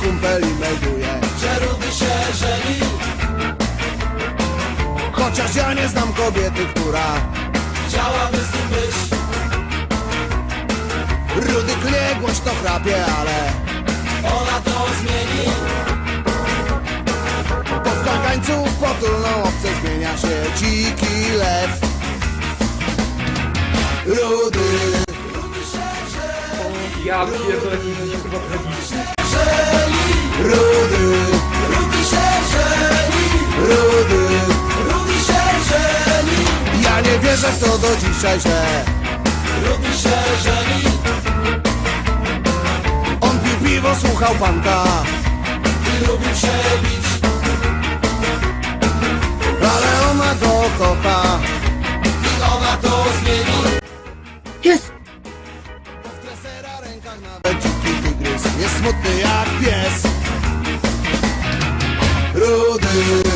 kumpeli melduje że Rudy się żeni. Chociaż ja nie znam kobiety, która Chciałaby z nim być. Rudy klie głośno chrapie, ale Ona to zmieni. Po kagańcu w potulną owce zmienia się dziki lew. Rudy. Ja pierdolę, to jest zwierzak to do dzisiaj źle Robi szerzeni On pił piwo, słuchał panka I lubił się przebić. Ale ona go kocha I ona to zmieni. Jest! W kresera rękach nawet dziki tygrys. Jest smutny jak pies. Rudy.